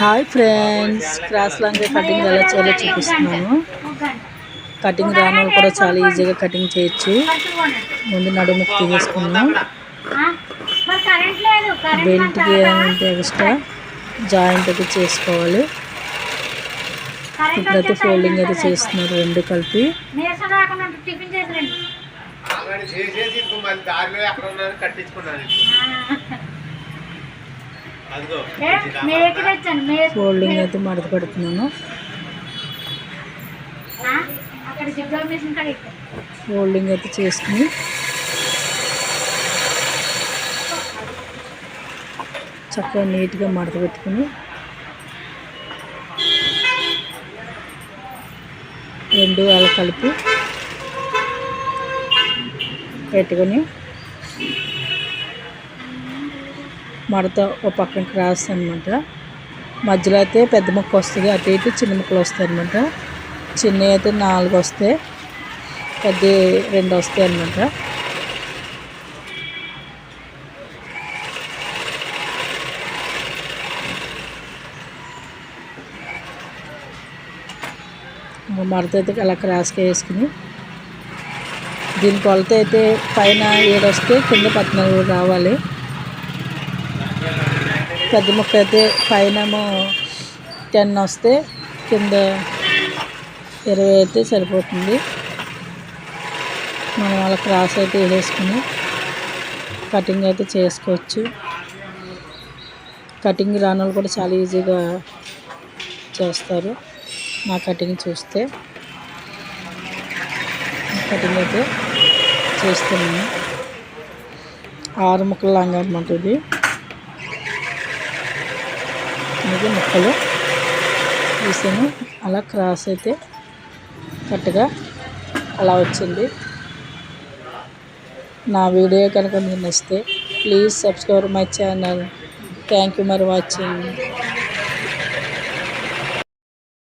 Hi friends cross long cutting ఎలా చేయాలో చూపిస్తున్నాను. కటింగ్ రాని కూడా చాలా ఈజీగా కటింగ్ చేయొచ్చు. ముందు నడుముకి తీసేసుకున్నాం బెల్ట్కి ఎక్స్ట్రా జాయింట్ అయితే చేసుకోవాలి. ఇప్పుడైతే ఫోల్డింగ్ అయితే చేస్తున్నారు రెండు కలిపి. కట్టించుకున్నాను ఫోల్డింగ్ అయితే మడత పెడుతున్నాను. ఫోల్డింగ్ అయితే చేసుకుని. చక్కగా నీట్గా మడత పెట్టుకుని. రెండు అలా కలిపి పెట్టుకొని మడత ఒక పక్కన క్రాస్ అనమాట మధ్యలో అయితే పెద్ద ముక్క వస్తుంది అటు ఇటు చిన్న ముక్కలు వస్తాయి అనమాట చిన్నవి అయితే నాలుగు వస్తాయి పెద్ద రెండు వస్తాయి అనమాట మడత అయితే అలా క్రాస్గా వేసుకుని దీని కొలత అయితే పైన ఏడు వస్తే కింద పద్నాలుగు రావాలి. పెద్ద ముక్క అయితే పైన టెన్ వస్తే కింద ఇరవై అయితే సరిపోతుంది. మనం అలా క్రాస్ అయితే వేసుకుని కటింగ్ అయితే చేసుకోవచ్చు. కటింగ్ రాని వాళ్ళు కూడా చాలా ఈజీగా చేస్తారు నా కటింగ్ చూస్తే. కటింగ్ అయితే చేస్తున్నాను. ఆరు ముక్కలు లాంగ్ అనమాట ఇది. ఇది ముక్కలు తీసాను అలా క్రాస్ అయితే కరెక్ట్గా అలా వచ్చింది. నా వీడియో కనుక మీరు నచ్చితే please subscribe my channel. Thank you మరి వాచింగ్.